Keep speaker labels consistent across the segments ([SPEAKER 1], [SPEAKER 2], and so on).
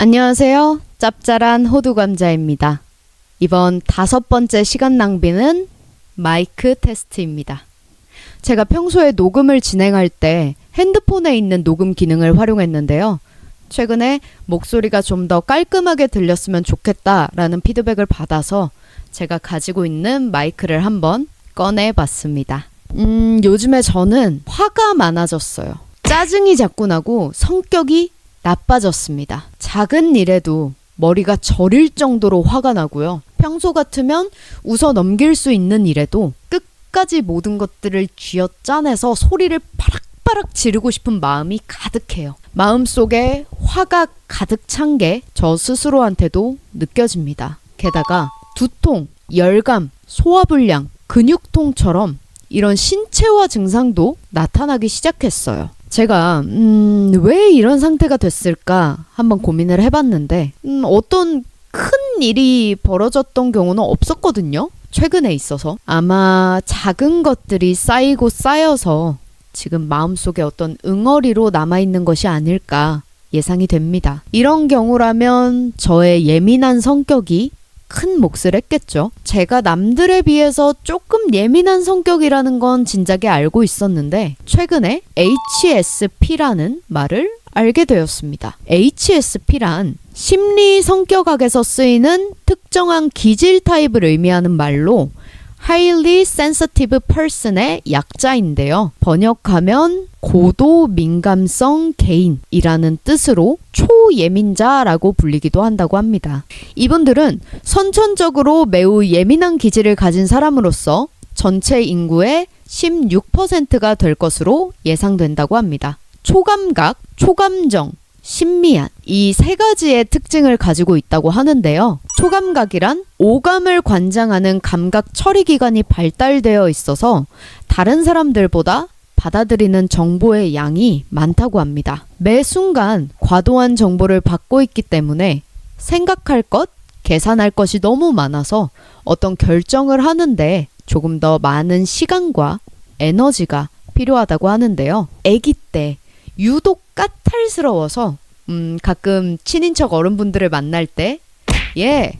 [SPEAKER 1] 안녕하세요. 짭짤한 호두 감자입니다. 이번 다섯 번째 시간 낭비는 마이크 테스트입니다. 제가 평소에 녹음을 진행할 때 핸드폰에 있는 녹음 기능을 활용했는데요. 최근에 목소리가 좀 더 깔끔하게 들렸으면 좋겠다라는 피드백을 받아서 제가 가지고 있는 마이크를 한번 꺼내 봤습니다. 음, 요즘에 저는 화가 많아졌어요. 짜증이 자꾸 나고 성격이 나빠졌습니다. 작은 일에도 머리가 저릴 정도로 화가 나고요. 평소 같으면 웃어 넘길 수 있는 일에도 끝까지 모든 것들을 쥐어짜내서 소리를 바락바락 지르고 싶은 마음이 가득해요. 마음속에 화가 가득 찬 게 저 스스로한테도 느껴집니다. 게다가 두통, 열감, 소화불량, 근육통처럼 이런 신체화 증상도 나타나기 시작했어요. 제가 음, 왜 이런 상태가 됐을까 한번 고민을 해봤는데 음, 어떤 큰 일이 벌어졌던 경우는 없었거든요. 최근에 있어서 아마 작은 것들이 쌓이고 쌓여서 지금 마음속에 어떤 응어리로 남아있는 것이 아닐까 예상이 됩니다. 이런 경우라면 저의 예민한 성격이 큰 몫을 했겠죠. 제가 남들에 비해서 조금 예민한 성격이라는 건 진작에 알고 있었는데 최근에 HSP라는 말을 알게 되었습니다. HSP란 심리 성격학에서 쓰이는 특정한 기질 타입을 의미하는 말로 highly sensitive person의 약자인데요. 번역하면 고도 민감성 개인이라는 뜻으로 초예민자라고 불리기도 한다고 합니다. 이분들은 선천적으로 매우 예민한 기질을 가진 사람으로서 전체 인구의 16%가 될 것으로 예상된다고 합니다. 초감각, 초감정, 신미한 이 세 가지의 특징을 가지고 있다고 하는데요. 초감각이란 오감을 관장하는 감각 처리 기관이 발달되어 있어서 다른 사람들보다 받아들이는 정보의 양이 많다고 합니다. 매 순간 과도한 정보를 받고 있기 때문에 생각할 것, 계산할 것이 너무 많아서 어떤 결정을 하는데 조금 더 많은 시간과 에너지가 필요하다고 하는데요. 아기 때 유독 까 탈스러워서 음, 가끔 친인척 어른분들을 만날 때 예,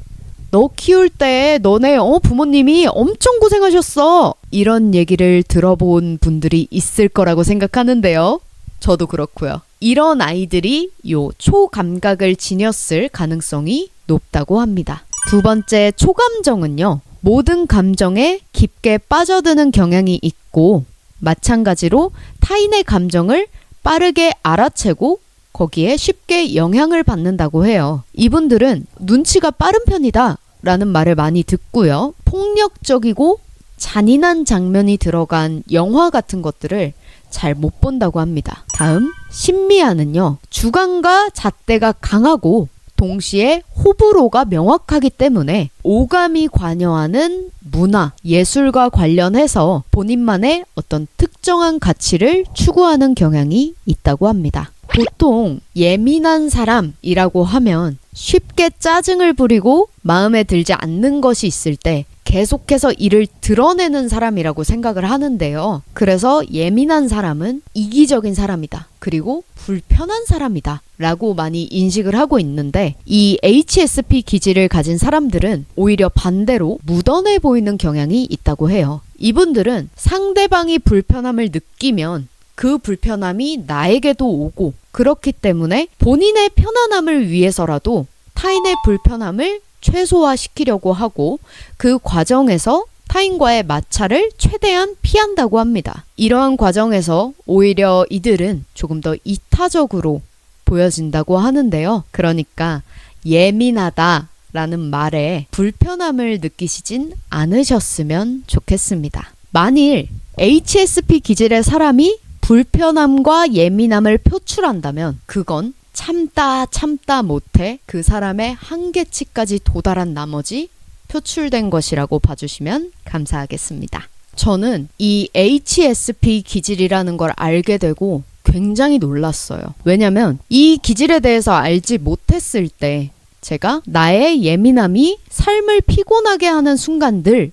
[SPEAKER 1] 너 키울 때 너네 어 부모님이 엄청 고생하셨어. 이런 얘기를 들어본 분들이 있을 거라고 생각하는데요. 저도 그렇고요. 이런 아이들이 요 초감각을 지녔을 가능성이 높다고 합니다. 두 번째 초감정은요. 모든 감정에 깊게 빠져드는 경향이 있고 마찬가지로 타인의 감정을 빠르게 알아채고 거기에 쉽게 영향을 받는다고 해요. 이분들은 눈치가 빠른 편이다 라는 말을 많이 듣고요. 폭력적이고 잔인한 장면이 들어간 영화 같은 것들을 잘 못 본다고 합니다. 다음, 신미아는요, 주관과 잣대가 강하고 동시에 호불호가 명확하기 때문에 오감이 관여하는 문화, 예술과 관련해서 본인만의 어떤 특정한 가치를 추구하는 경향이 있다고 합니다. 보통 예민한 사람이라고 하면 쉽게 짜증을 부리고 마음에 들지 않는 것이 있을 때 계속해서 이를 드러내는 사람이라고 생각을 하는데요. 그래서 예민한 사람은 이기적인 사람이다. 그리고 불편한 사람이다. 라고 많이 인식을 하고 있는데 이 HSP 기질을 가진 사람들은 오히려 반대로 묻어내 보이는 경향이 있다고 해요. 이분들은 상대방이 불편함을 느끼면 그 불편함이 나에게도 오고 그렇기 때문에 본인의 편안함을 위해서라도 타인의 불편함을 최소화시키려고 하고 그 과정에서 타인과의 마찰을 최대한 피한다고 합니다. 이러한 과정에서 오히려 이들은 조금 더 이타적으로 보여진다고 하는데요. 그러니까 예민하다 라는 말에 불편함을 느끼시진 않으셨으면 좋겠습니다. 만일 HSP 기질의 사람이 불편함과 예민함을 표출한다면 그건 참다 참다 못해 그 사람의 한계치까지 도달한 나머지 표출된 것이라고 봐주시면 감사하겠습니다. 저는 이 HSP 기질이라는 걸 알게 되고 굉장히 놀랐어요. 왜냐면 이 기질에 대해서 알지 못했을 때 제가 나의 예민함이 삶을 피곤하게 하는 순간들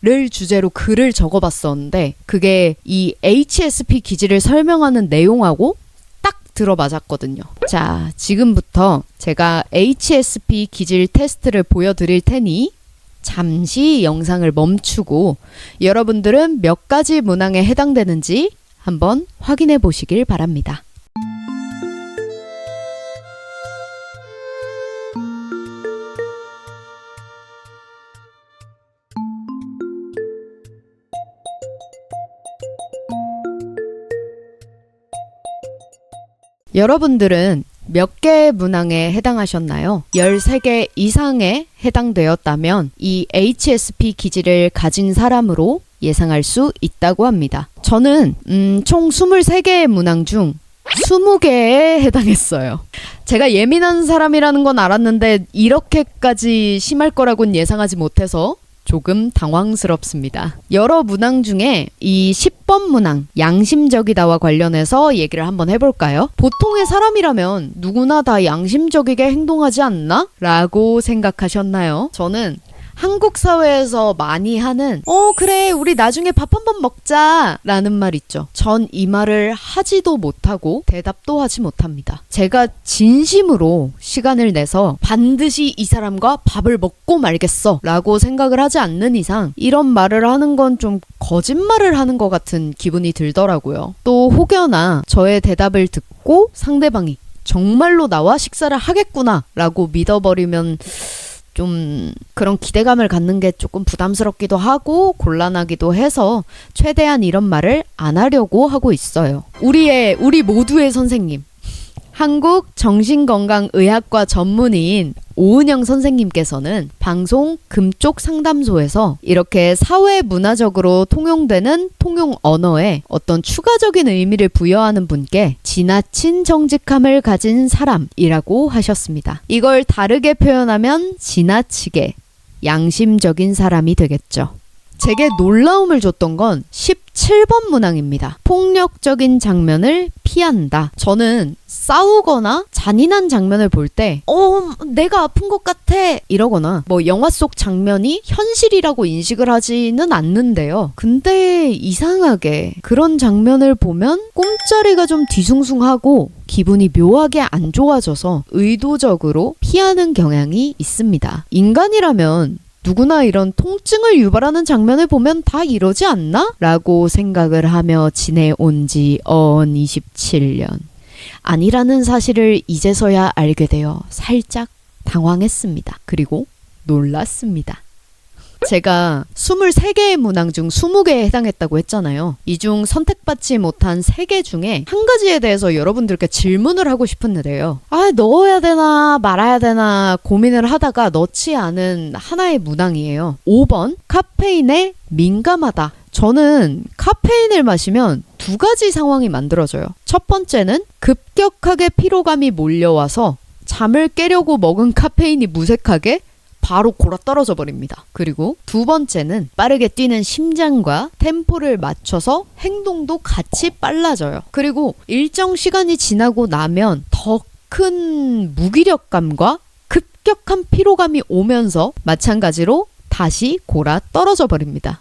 [SPEAKER 1] 를 주제로 글을 적어봤었는데 그게 이 HSP 기질을 설명하는 내용하고 딱 들어맞았거든요. 자, 지금부터 제가 HSP 기질 테스트를 보여드릴 테니 잠시 영상을 멈추고 여러분들은 몇 가지 문항에 해당되는지 한번 확인해 보시길 바랍니다. 여러분들은 몇 개의 문항에 해당하셨나요? 13개 이상에 해당되었다면 이 HSP 기질을 가진 사람으로 예상할 수 있다고 합니다. 저는 음, 총 23개의 문항 중 20개에 해당했어요. 제가 예민한 사람이라는 건 알았는데 이렇게까지 심할 거라고는 예상하지 못해서 조금 당황스럽습니다. 여러 문항 중에 이 10번 문항, 양심적이다와 관련해서 얘기를 한번 해볼까요? 보통의 사람이라면 누구나 다 양심적이게 행동하지 않나? 라고 생각하셨나요? 저는 한국 사회에서 많이 하는 어 그래 우리 나중에 밥 한 번 먹자 라는 말 있죠. 전 이 말을 하지도 못하고 대답도 하지 못합니다. 제가 진심으로 시간을 내서 반드시 이 사람과 밥을 먹고 말겠어 라고 생각을 하지 않는 이상 이런 말을 하는 건 좀 거짓말을 하는 것 같은 기분이 들더라고요. 또 혹여나 저의 대답을 듣고 상대방이 정말로 나와 식사를 하겠구나 라고 믿어버리면 좀 그런 기대감을 갖는 게 조금 부담스럽기도 하고 곤란하기도 해서 최대한 이런 말을 안 하려고 하고 있어요. 우리의 우리 모두의 선생님. 한국 정신건강의학과 전문의인 오은영 선생님께서는 방송 금쪽 상담소에서 이렇게 사회 문화적으로 통용되는 통용 언어에 어떤 추가적인 의미를 부여하는 분께 지나친 정직함을 가진 사람이라고 하셨습니다. 이걸 다르게 표현하면 지나치게 양심적인 사람이 되겠죠. 제게 놀라움을 줬던 건 17번 문항입니다. 폭력적인 장면을 피한다. 저는 싸우거나 잔인한 장면을 볼 때, 어, 내가 아픈 것 같아. 이러거나, 뭐, 영화 속 장면이 현실이라고 인식을 하지는 않는데요. 근데 이상하게 그런 장면을 보면 꿈자리가 좀 뒤숭숭하고 기분이 묘하게 안 좋아져서 의도적으로 피하는 경향이 있습니다. 인간이라면 누구나 이런 통증을 유발하는 장면을 보면 다 이러지 않나? 라고 생각을 하며 지내온 지 어언 27년. 아니라는 사실을 이제서야 알게 되어 살짝 당황했습니다. 그리고 놀랐습니다. 제가 23개의 문항 중 20개에 해당했다고 했잖아요. 이 중 선택받지 못한 3개 중에 한 가지에 대해서 여러분들께 질문을 하고 싶은데요. 아, 넣어야 되나 말아야 되나 고민을 하다가 넣지 않은 하나의 문항이에요. 5번 카페인에 민감하다. 저는 카페인을 마시면 두 가지 상황이 만들어져요. 첫 번째는 급격하게 피로감이 몰려와서 잠을 깨려고 먹은 카페인이 무색하게 바로 골아 떨어져 버립니다. 그리고 두 번째는 빠르게 뛰는 심장과 템포를 맞춰서 행동도 같이 빨라져요. 그리고 일정 시간이 지나고 나면 더 큰 무기력감과 급격한 피로감이 오면서 마찬가지로 다시 골아 떨어져 버립니다.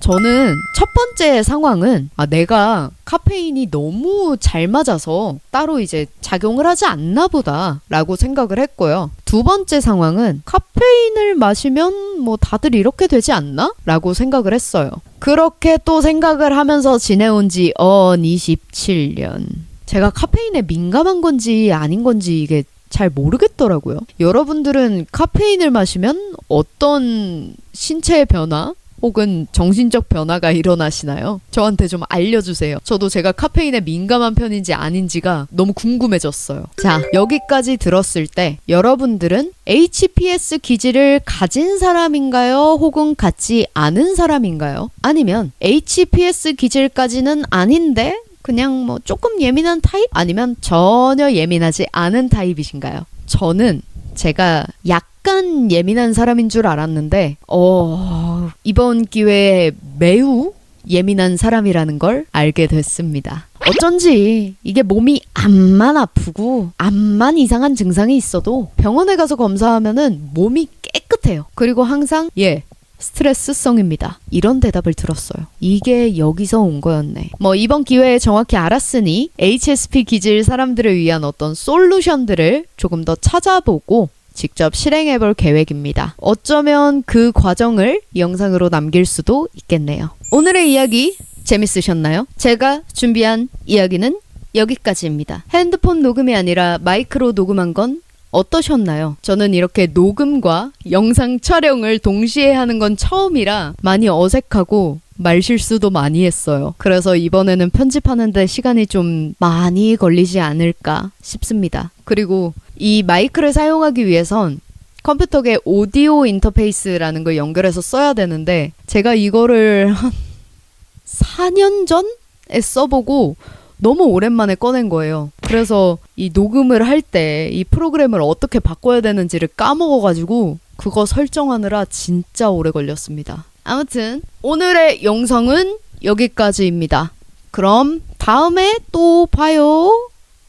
[SPEAKER 1] 저는 첫 번째 상황은 아, 내가 카페인이 너무 잘 맞아서 따로 이제 작용을 하지 않나 보다라고 생각을 했고요. 두 번째 상황은 카페인을 마시면 뭐 다들 이렇게 되지 않나? 라고 생각을 했어요. 그렇게 또 생각을 하면서 지내온 지 언 27년. 제가 카페인에 민감한 건지 아닌 건지 이게 잘 모르겠더라고요. 여러분들은 카페인을 마시면 어떤 신체의 변화, 혹은 정신적 변화가 일어나시나요? 저한테 좀 알려주세요. 저도 제가 카페인에 민감한 편인지 아닌지가 너무 궁금해졌어요. 자, 여기까지 들었을 때 여러분들은 HPS 기질을 가진 사람인가요? 혹은 갖지 않은 사람인가요? 아니면 HPS 기질까지는 아닌데 그냥 뭐 조금 예민한 타입? 아니면 전혀 예민하지 않은 타입이신가요? 저는 제가 약 간 예민한 사람인 줄 알았는데, 어, 이번 기회에 매우 예민한 사람이라는 걸 알게 됐습니다. 어쩐지 이게 몸이 암만 아프고 암만 이상한 증상이 있어도 병원에 가서 검사하면은 몸이 깨끗해요. 그리고 항상 예 스트레스성입니다. 이런 대답을 들었어요. 이게 여기서 온 거였네. 뭐 이번 기회에 정확히 알았으니 HSP 기질 사람들을 위한 어떤 솔루션들을 조금 더 찾아보고 직접 실행해 볼 계획입니다. 어쩌면 그 과정을 영상으로 남길 수도 있겠네요. 오늘의 이야기 재밌으셨나요? 제가 준비한 이야기는 여기까지입니다. 핸드폰 녹음이 아니라 마이크로 녹음한 건 어떠셨나요? 저는 이렇게 녹음과 영상 촬영을 동시에 하는 건 처음이라 많이 어색하고 말실수도 많이 했어요. 그래서 이번에는 편집하는데 시간이 좀 많이 걸리지 않을까 싶습니다. 그리고 이 마이크를 사용하기 위해선 컴퓨터계 오디오 인터페이스라는 걸 연결해서 써야 되는데 제가 이거를 한 4년 전에 써보고 너무 오랜만에 꺼낸 거예요. 그래서 이 녹음을 할 때 이 프로그램을 어떻게 바꿔야 되는지를 까먹어가지고 그거 설정하느라 진짜 오래 걸렸습니다. 아무튼 오늘의 영상은 여기까지입니다. 그럼 다음에 또 봐요.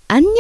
[SPEAKER 1] 안녕!